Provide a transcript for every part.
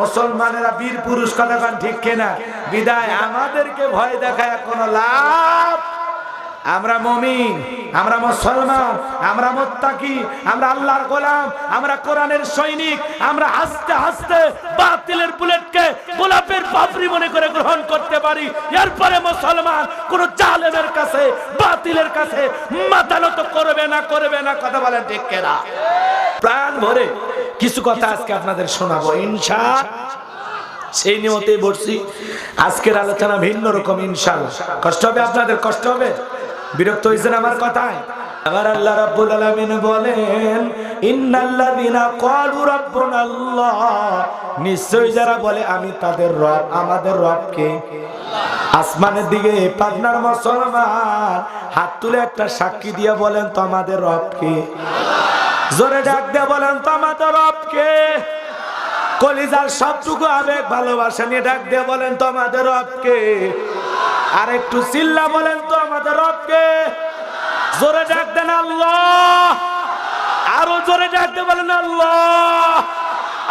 মুসলমানেরা বীর পুরুষ কথা কন ঠিক কিনা? বিদায়, আমাদেরকে ভয় দেখায় কোনো লাভ? আমরা মমিন, আমরা মুসলমান, আমরা মোত্তাকি, আমরা আল্লাহর গোলাম, আমরা কোরআনের সৈনিক, আমরা হাসতে হাসতে বাতিলের বুলেটকে গোলাপের পাপড়ি মনে করে গ্রহণ করতে পারি। এরপরে মুসলমান কোন জালেমের কাছে, বাতিলের কাছে মাথা নত করবে না করবে না, কথা বলেন ঠিক কেনা? প্রাণ ভরে কিছু কথা আজকে আপনাদের শোনাবো, ইনশা সেই নিয়তে বসছি আজকের আলোচনা ভিন্ন রকম ইনশাআল্লাহ কষ্ট হবে আপনাদের, কষ্ট হবে। বিরক্ত হয়েছেন আমার কথায়? আল্লাহ বলেন যারা বলে, আমি তাদের আমাদের আসমানের দিকে হাত তুলে একটা সাক্ষী দিয়ে বলেন তো আমাদের রবকে। জোরে ডাক দিয়ে বলেন তো আমাদের রবকে কলিজার সবটুকু আবেগ, ভালোবাসা নিয়ে ডাক দিয়ে বলেন তো আমাদের রবকে আর একটু চিল্লা বলেন তো আমাদের রবকে জোরে ডাক দেন আল্লাহ। আরও জোরে ডাক দিয়ে বলেন, আল্লাহ।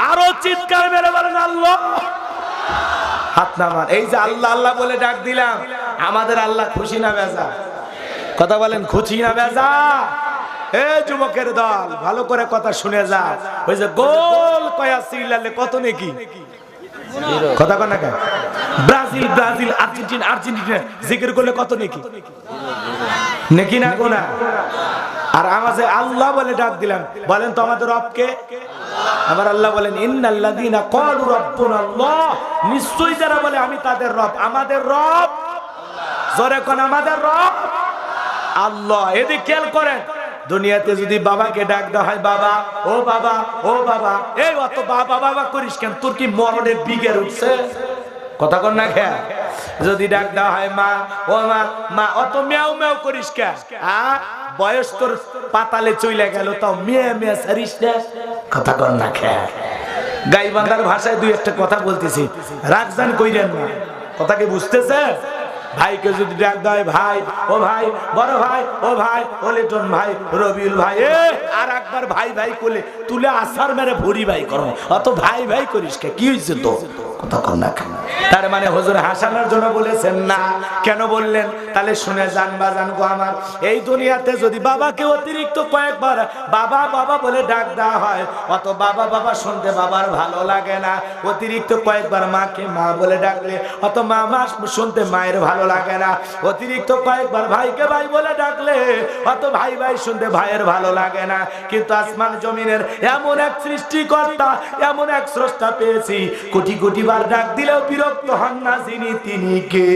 আরও চিৎকার মেরে বলেন, আল্লাহ। হাত নামান। এই যে আল্লাহ আল্লাহ বলে ডাক দিলাম, আমাদের আল্লাহ খুশি না বেজা? কথা বলেন, খুশি না বেজা? এ যুবকের দল, ভালো করে কথা শুনে যা। ওই যে গোল কয়া সিলালে কত নাকি? কথা কন না ব্রাজিল ব্রাজিল, আর্জেন্টিনা আর্জেন্টিনা, জিকির করলে কত নাকি? নাকি না গোনা আর আমাকে আল্লাহ বলে ডাক দিলাম বলেন তো আমাদের রবকে? আমার আল্লাহ বলেন, ইন্নাল্লাযীনা ক্বালু রাব্বুনাল্লাহ নিশ্চয়ই যারা বলে, আমি তাদের রব। আমাদের রব? জোরে কোন, আমাদের রব? আল্লাহ, এদিকে খেয়াল করেন। দুনিয়াতে যদি বাবাকে ডাক দেওয়া হয়, বাবা, ও বাবা ও বাবা, এই অত বাবা বাবা করিস কেন? তোর কি মরণে বিগের উঠছে কথা কর না খেয়া যদি ডাক দেওয়া হয়, মা, ও মা মা, অত মেয়াও মেয়াও করিস কে? বয়স তোর পাতালে চইলে গেল, তাও মেয়ে মেয়ে সারিস না? কথা কর না খেয়া গাইবান্ধার ভাষায় দুই একটা কথা বলতেছি। রাগজান কইরেন না। কথা কি বুঝতেছে ভাইকে যদি ডাক দেয়, ভাই, ও ভাই, বড় ভাই, ও ভাই, ও লিটন ভাই, রবিউল ভাই, এ, আর একবার ভাই ভাই কোলে তুলে আসার মেরে ভরি ভাই করো। অত ভাই ভাই করিস কে? কি হয়েছে তো তার মানে হুজুর হাসানোর জন্য বলেছেন, না। কেন বললেন? তাহলে শুনে যান বা আমার। এই দুনিয়াতে যদি বাবাকে অতিরিক্ত কয়েকবার বাবা বাবা বলে ডাক দেওয়া হয়, অত বাবা বাবা শুনতে বাবার ভালো লাগে না। অতিরিক্ত কয়েকবার মাকে মা বলে ডাকলে, অত মা মা শুনতে মায়ের ভালো লাগে না। অতিরিক্ত কয়েকবার ভাইকে ভাই বলে ডাকলে, অত ভাই ভাই শুনতে ভাইয়ের ভালো লাগে না। কিন্তু আসমান জমিনের এমন এক সৃষ্টিকর্তা, এমন এক স্রষ্টা পেয়েছি, কোটি কোটি বার ডাক দিলেও বিরক্ত হন না যিনি তিনি কে?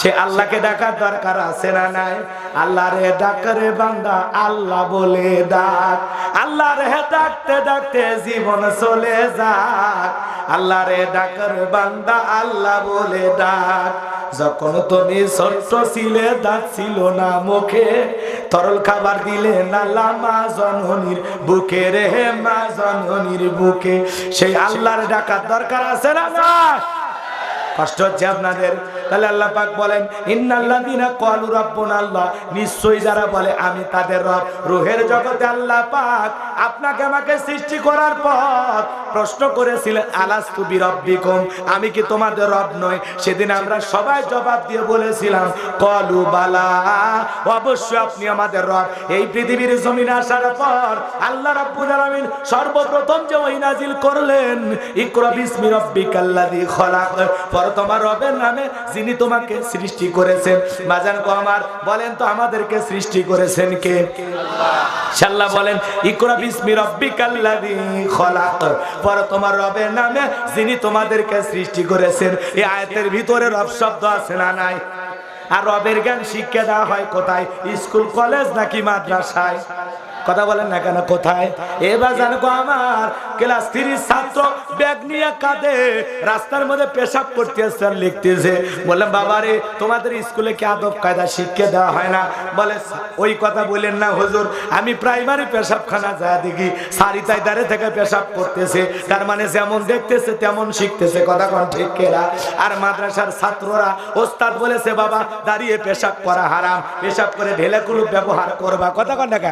সে আল্লাহকে ডাকার দরকার আছে না নাই? আল্লাহ রে ডাকরে বান্দা, আল্লাহ বলে ডাক। আল্লাহ রে ডাকতে ডাকতে জীবন চলে যাক। আল্লাহ রে ডাকর বান্দা, আল্লাহ বলে ডাক। যখন তুমি ছোট্ট ছিলে দাঁত ছিল না মুখে। তরল খাবার দিলে না লামা জননীর বুকে রে মা জননীর বুকে। সেই আল্লাহর ডাকার দরকার আছে না না কষ্ট হচ্ছে আপনাদের। তাহলে আল্লাহ পাক বলেন, ইন্নাল্লাযীনা ক্বালু রাব্বুনা আল্লাহ। নিশ্চয়ই যারা বলে, আমি তাদের রব। রূহের জগতে আল্লাহ পাক আপনাকে আমাকে সৃষ্টি করার পর প্রশ্ন করেছিলেন, আলাস্তু বিরাব্বিকুম? আমি কি তোমাদের রব নই? সেদিন আমরা সবাই জবাব দিয়ে বলেছিলাম কলু বালা। অবশ্যই আপনি আমাদের রব। এই পৃথিবীর জমিনে আসার পর আল্লাহ রাব্বুল আলামিন সর্বপ্রথম যে ওই নাজিল করলেন, ইকরা বিসমি রাব্বিকাল্লাযী খলাক। তোমার রবের নামে যিনি তোমাকে সৃষ্টি করেছেন। মাজান কো আমার বলেন তো আমাদেরকে সৃষ্টি করেছেন কে? আল্লাহ বলেন, ইকরা বিসমি রাব্বিকাল্লাযী খলাক। পর তোমার রবের নামে যিনি তোমাদেরকে সৃষ্টি করেছেন। এই আয়াতের ভিতরে রব শব্দ আছে না নাই? আর রবের জ্ঞান শিক্ষা দেওয়া হয় কোথায়? স্কুল, কলেজ নাকি মাদ্রাসায়? কথা বলেন না কেন, কোথায়? এবার জানো গো আমার, ক্লাস থ্রি ছাত্র ব্যাগ নিয়ে কাঁদে, রাস্তার মধ্যে পেশাব করতে আর লিখতেছে। বললাম, বাবা রে, তোমাদের স্কুলে কি আদব কায়দা শিক্ষা দেওয়া হয় না? বলে, ওই কথা বললেন না হুজুর, আমি প্রাইমারি পেশাবখানা যা দেখি, সারি তাই দাঁড়ে থেকে পেশাব করতেছে। তার মানে যেমন দেখতেছে, তেমন শিখতেছে, কথা কোন ঠিক কেরা আর মাদ্রাসার ছাত্ররা, ওস্তাদ বলেছে, বাবা, দাঁড়িয়ে পেশাব করা হারাম, পেশাব করে ঢেলে কুলুপ ব্যবহার করবা, কথা কোন টাকা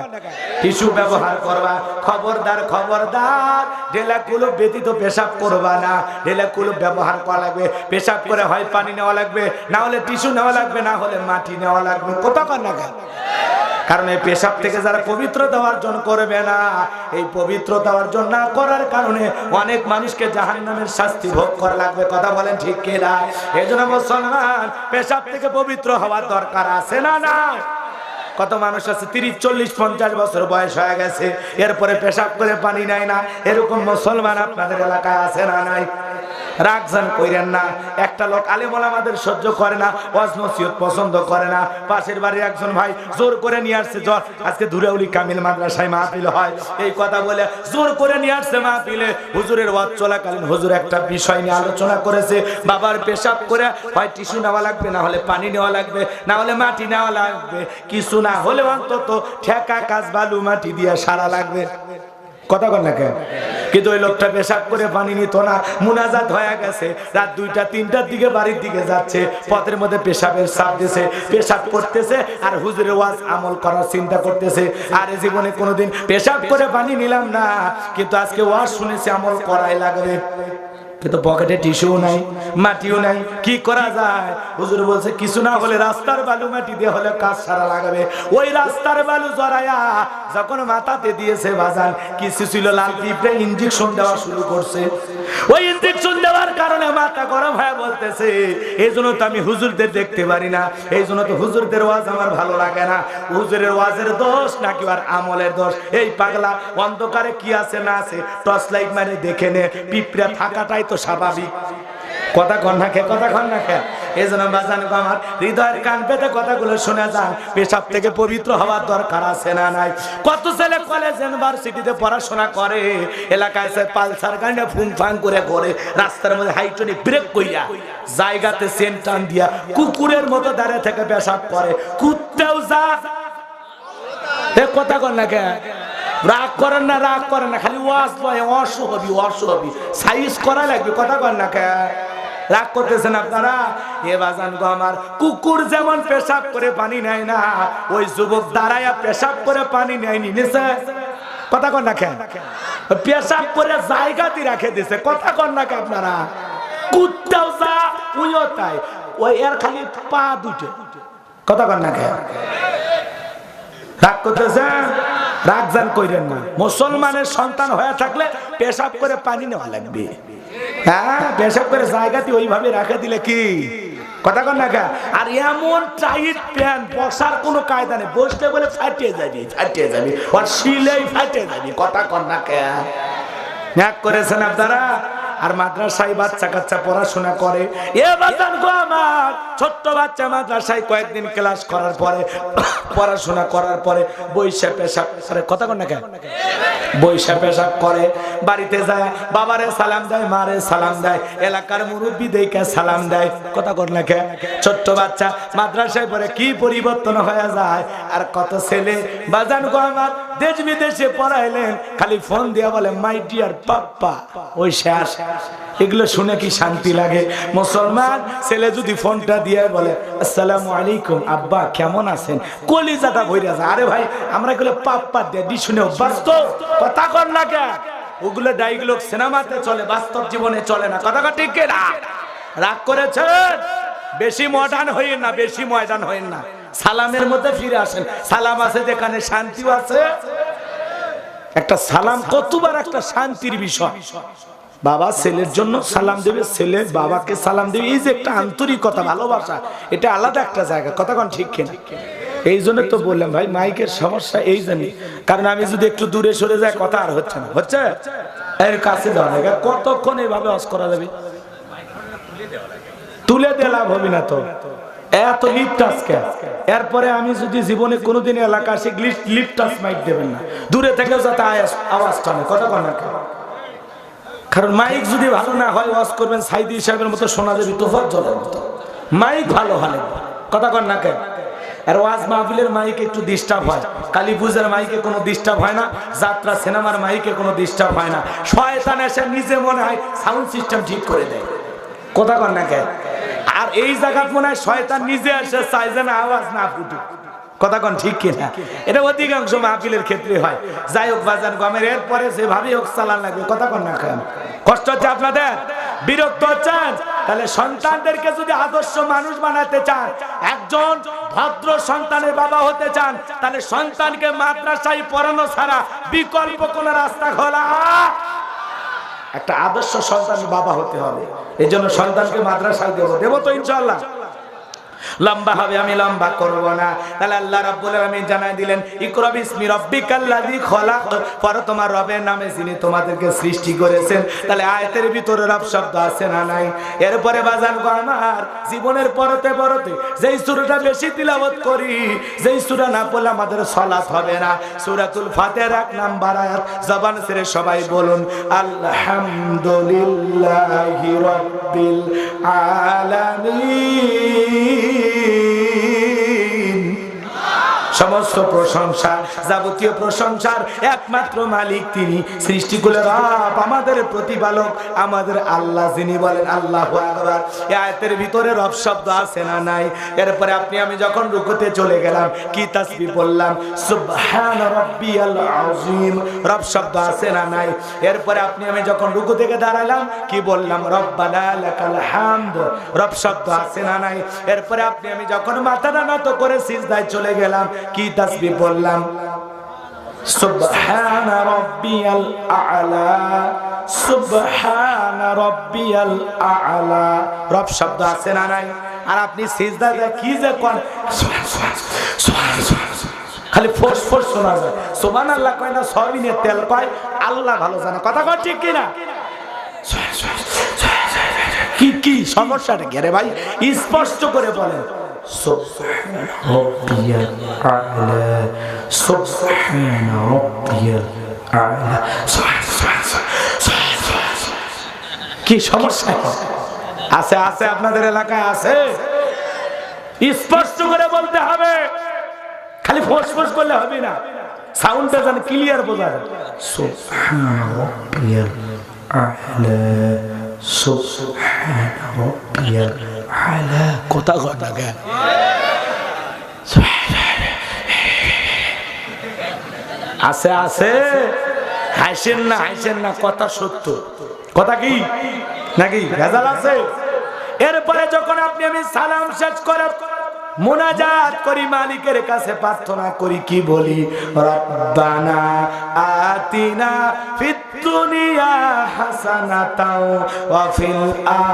টিস্যু ব্যবহার করবা, খবরদার খবরদার। ঢেলা কুলুপ ব্যতীত পেশাব করবা না। ঢেলা কুলুপ ব্যবহার করা লাগবে। পেশাব করে হয় পানি নেওয়া লাগবে। না হলে টিস্যু নেওয়া লাগবে, না হলে মাটি নেওয়া লাগবে। কতক্ষণ না কেন? কারণ এই পেশাব থেকে যারা পবিত্রতা অর্জন করবে না, এই পবিত্রতা অর্জন না করার কারণে অনেক মানুষকে জাহান নামের শাস্তি ভোগ করা লাগবে। কথা বলেন ঠিক কিনা? এই জন্য মুসলমান, পেশাব থেকে পবিত্র হওয়ার দরকার আছে না না কত মানুষ আছে? তিরিশ, চল্লিশ, পঞ্চাশ বছর বয়স হয়ে গেছে। এরপরে পেশাব করে পানি নেয় না। এরকম মুসলমান আপনাদের এলাকায় আছে না নাই? রাগজান কইরেন না। একটা লোক আলিমল আমাদের সহ্য করে না, ওয়াজ নসিহত পছন্দ করে না। পাশের বাড়ির একজন ভাই জোর করে নিয়ে আসছে, জ্বর, আজকে ধুরাউলি কামিল মাদ্রাসায় মাহফিল হয়। এই কথা বলে জোর করে নিয়ে আসছে মাহফিলে। হুজুরের ওয়াজ চলাকালীন হুজুর একটা বিষয় নিয়ে আলোচনা করেছে। বাবার পেশাব করে হয় টিস্যু নেওয়া লাগবে, না হলে পানি নেওয়া লাগবে, না হলে মাটি নেওয়া লাগবে। কিছু না হলে অন্তত ঠেকা কাজ বালু মাটি দিয়ে সারা লাগবে। কথা না কেন? কিন্তু ওই লোকটা পেশাব করে পানি নিত না, মুনাজাত হয়ে গেছে। রাত দুইটা, তিনটার দিকে বাড়ির দিকে যাচ্ছে, পথের মধ্যে পেশাবের সাপ দিছে, পেশাব করতেছে আর হুজুরের ওয়াজ আমল করার চিন্তা করতেছে। আর জীবনে কোনোদিন পেশাব করে পানি নিলাম না, কিন্তু আজকে ওয়াজ শুনেছি, আমল করাই লাগবে। কিন্তু পকেটে টিস্যু নাই, মাটিও নাই, কি করা যায়? হুজুর বলছে, কিছু না হলে রাস্তার বালু মাটি দিয়ে হলে কাজ সারা লাগাবে। ওই রাস্তার বালু জড়ায়া যখন মাথাতে দিয়েছে বাজান, কিছু ছিল লাল পিঁপড়ে ইঞ্জেকশন দেওয়া শুরু করছে। ওই ইঞ্জেকশন দেওয়ার কারণে মাথা গরম হয়ে বলতেছে, এই জন্য তো আমি হুজুরদের দেখতে পারি না, এই জন্য তো হুজুরদের ওয়াজ আমার ভালো লাগে না। হুজুরের ওয়াজের দোষ নাকি আর আমলের দোষ? এই পাগলা, অন্ধকারে কি আছে না আছে? টর্চ লাইট মানে দেখে নে, পিঁপড়া থাকাটাই তো স্বাভাবিক। কথা কন না খে, কথা কন না খে। এই জন্য বাজান আমার হৃদয়ের কান পেতে কথাগুলো শোনা যান। পেশাব থেকে পবিত্র হওয়ার দরকার আছে না নাই? কত ছেলে কলেজ ইউনিভার্সিটিতে পড়াশোনা করে, এলাকায় সে পালসার গাড়ি ফুং ফাং করে করে রাস্তার মধ্যে হাইটনি ব্রেক কইয়া জায়গাতে সেন টান দিয়া কুকুরের মতো দাঁড়িয়ে থেকে পেশাব করে। কুত্তেও যা। কথা কন না কে রাগ করেন না, রাগ করেন না, খালি ওয়াশ বয় অস হবি অস সাইজ করা লাগবে, কথা কর না কে? রাগ করতেছেন আপনারা? এ বাজান গো আমার, কুকুর যেমন পেশাব করে পানি নেয় না, ওই যুবক দাঁড়ায়া পেশাব করে পানি নেয়নি নিছে? কথা কন না কে? পেশাব করে জায়গাতে রাখে দিছে, কথা কর না কে আপনারা? কুত্তাও যা, উইও তাই। ওই এর খালি পা দুটো কথা কন না কে? রাগ করতেছেন? রাগ জান কইরেন না। মুসলমানের সন্তান হয়ে থাকলে পেশাব করে পানি নেওয়া লাগবে। হ্যাঁ পেশাব করে জায়গাতে ওইভাবে রাখে দিলে কি? কথা আর এমন প্যান বসার কোনো কায়দা নেই। বলে যাবি যাবি। যাবি। কথা কন করেছেন আপনারা? আর মাদ্রাসায় বাচ্চা কাচ্চা পড়াশোনা করে। এ বাচ্চান গো আমার, ছোট্ট বাচ্চা মাদ্রাসায় কয়েকদিন ক্লাস করার পরে, পড়াশোনা করার পরে বৈশা পেশাব আরে, কথা কন না কেন? বৈশা পেশাব করে, বাড়িতে যায়, বাবারে সালাম দেয়, মারে সালাম দেয়, এলাকার মুরব্বী দেখে সালাম দেয়, কথা কর না কে ছোট্ট বাচ্চা মাদ্রাসায় পরে কি পরিবর্তন হয়ে যায়? আর কত ছেলে? বাজান গো আমার দেশ বিদেশে পড়াইলেন, খালি ফোন দিয়া বলে মাই ডিয়ার পাপ্পা ওই শেষ এগুলো শুনে কি শান্তি লাগে? মুসলমান ছেলে যদি ফোনটা দিয়ে বলে, আসসালামু আলাইকুম, আব্বা, কেমন আছেন? কলিজাটা ভইরা যায়। আরে ভাই, আমরা এগুলো পাপ্পা দিয়ে দি শুনে অভ্যাস তো কথা কর না কে? ওগুলো ডাইগুলো সিনেমাতে চলে, বাস্তব জীবনে চলে না। কথা ঠিক না রাগ করেছেন? বেশি মডার্ন হইন না, বেশি ময়দান হইন না। সালামের মধ্যে ফিরে আসেন। সালাম আছে যেখানে শান্তিও আছে। একটা সালাম কতবার একটা শান্তির বিষয়। বাবা ছেলের জন্য সালাম দেবে ছেলে বাবাকে সালাম দেবে। এই যে একটা আন্তরিকতা ভালোবাসা এটা আলাদা একটা জায়গা। কথা কোন ঠিক কিনা? এই জন্য তো বললাম ভাই মাইকের সমস্যা এই জন্য। কারণ আমি যদি একটু দূরে সরে যাই কথা আর হচ্ছে না। হচ্ছে? এর কাছে যাওয়া লাগে কতক্ষণ এভাবে অস করা যাবে? তুলে লাভ হবে না তো এত লিপ টাচ কে এরপরে আমি যদি জীবনে কোনোদিন এলাকা আসি লিপ টাচ মাইক দেবেন না। দূরে থেকে যাতে আওয়াজ টানে। কথা কন? কারণ মাইক যদি ভালো না হয় ওয়াজ করবেন সাইদি সাহেবের মতো শোনা যাবে তোফার জলের মতো। মাইক ভালো হলে। কথা কন না কেন? আর ওয়াজ মাহফিলের মাইকে একটু ডিস্টার্ব হয়। কালী পূজার মাইকে কোনো ডিস্টার্ব হয় না। যাত্রা সিনেমার মাইকে কোনো ডিস্টার্ব হয় না। শয়তান এসে নিজে মনে হয় সাউন্ড সিস্টেম ঠিক করে দেয়। কথা কন না কেন? আর এই জায়গা মনে হয় শয়তান নিজে এসে চাই যেন আওয়াজ না ফুটুক কথা কোন ঠিক কিনা? এটা অধিকাংশ মাহফিলের ক্ষেত্রে হয়। যাই হোক বাজান গমের এরপরে যেভাবেই হোক চালান লাগবে, কথা কোন না খান কষ্ট হচ্ছে আপনাদের? বিরক্ত হচ্ছেন? তাহলে সন্তানদেরকে যদি আদর্শ মানুষ বানাতে চান, একজন ভদ্র সন্তানের বাবা হতে চান, তাহলে সন্তানকে মাদ্রাসায় পড়ানো ছাড়া বিকল্প কোন রাস্তা খোলা একটা আদর্শ সন্তান বাবা হতে হবে। এই জন্য সন্তানকে মাদ্রাসায় দেবো। দেবো তো ইনশাল্লাহ লম্বা হবে, আমি লম্বা করব না। তাহলে আল্লাহ রাব্বুল আলামিন জানাই দিলেন, ইকরা বিসমি রাব্বিকাল্লাযী খলাক। পর তোমার রবের নামে যিনি তোমাদেরকে সৃষ্টি করেছেন, তাহলে আয়াতের ভিতরে রব শব্দ আছে না নাই? এরপরে বাজান গো আমার, জীবনের পরতে পরতে যেই সূরাটা বেশি তিলাওয়াত করি, যেই সূরা না পড়লে আমাদের সালাত হবে না। সূরাতুল ফাতিহার এক নাম্বার আয়াত, জবান ছেড়ে সবাই বলুন, আলহামদুলিল্লাহি রাব্বিল আলামিন। العالمين সমস্ত প্রশংসা যাবতীয় প্রশংসার একমাত্র মালিক তিনি। সৃষ্টি করে রব আমাদের প্রতিপালক, আমাদের আল্লাহ যিনি বলেন আল্লাহ আকবার। এই আয়াতের ভিতরে রব শব্দ আছে না নাই? এরপরে আপনি, আমি যখন রুকুতে চলে গেলাম, কি তাসবি বললাম সুবহান রাব্বিয়াল আযীম। রব শব্দ আছে না নাই? এরপরে আপনি, আমি যখন রুকু থেকে দাঁড়ালাম, কি বললাম? রব্বানা লাকাল হামদ। রব শব্দ আছে না নাই? এরপরে আপনি, আমি যখন মাথাটা নত করে সিজদায় চলে গেলাম কি তাসবিহ বললাম? সুবহান রাব্বিয়াল আ'লা, সুবহান রাব্বিয়াল আ'লা। রব শব্দ আছে না নাই? আর আপনি সিজদায় কি যে কোন? খালি ফোর্স ফোর্স শোনা যায়। সোমান আল্লাহ কয় না সবিনে তেল কয়, আল্লাহ ভালো জানে। কথা কয় ঠিক কিনা? কি কি সমস্যাটা ঘেরে ভাই, স্পষ্ট করে বলেন। কি সমস্যা আছে আছে আপনাদের এলাকায় আছে স্পষ্ট করে বলতে হবে খালি ফোস ফোস করলে হবে না সাউন্ডটা যেন ক্লিয়ার বোঝা যায় سبحان ربي الأعلى سبحان ربي কথা আছে আছে হাসেন না হাসেন না কথা সত্য কথা কি? নাকি? ভেজাল আছে? এরপরে যখন আপনি আমি সালাম শেষ করে মোনাজাত করি, মালিকের কাছে প্রার্থনা করি, কি বলি? রব্বানা আ আতিনা ফিদ হাসানাতাও, ওয়া ফিল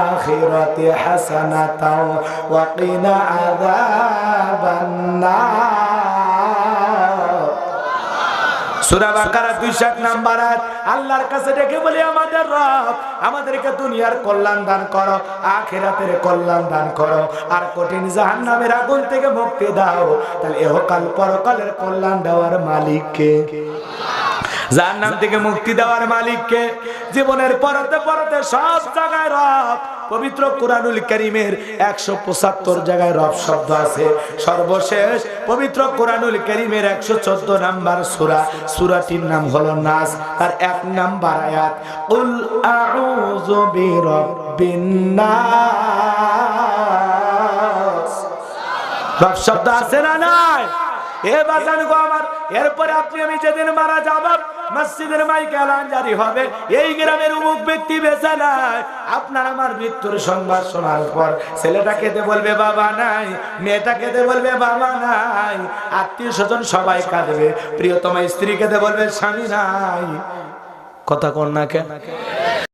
আখিরাতি হাসানাতাও, ওয়া কিনা আযাবান নার সূরা বাকারা 200 নাম্বার আয়াত, আল্লাহর কাছে ডেকে বলি, আমাদের রব আমাদেরকে দুনিয়ার কল্যাণ দান করো, আখিরাতের কল্যাণ দান করো, আর কঠিন জাহান্নামের আগুন থেকে মুক্তি দাও। তাহলে এহকাল পরকালের কল্যাণ দেওয়ার মালিককে। জাহান্নাম থেকে মুক্তি দেওয়ার মালিককে জীবনের পরতে পরতে সব জায়গায় রব, পবিত্র কোরআনুল করিমের একশো পঁচাত্তর জায়গায় রব শব্দ আছে। সর্বশেষ পবিত্র কোরআনুল করিমের একশো চোদ্দ নাম্বার সুরা, সুরাটির নাম হলো নাস, তার এক নাম্বার আয়াত উল আউযু নাস। রব শব্দ আছে না নাই? এ বাজান গো আমার, এরপরে আপনি আমি যেদিন মারা যাব, মসজিদের মাইকে এলান জারি হবে। এই গ্রামের উমুক ব্যক্তি বেঁচে নাই। আপনার আমার মৃত্যুর সংবাদ শোনার পর ছেলেটা খেতে বলবে, বাবা নাই। মেয়েটা খেতে বলবে, বাবা নাই। আত্মীয় স্বজন সবাই কাঁদবে। প্রিয়তমা স্ত্রী খেতে বলবে, স্বামী নাই। কথা কন্যাকে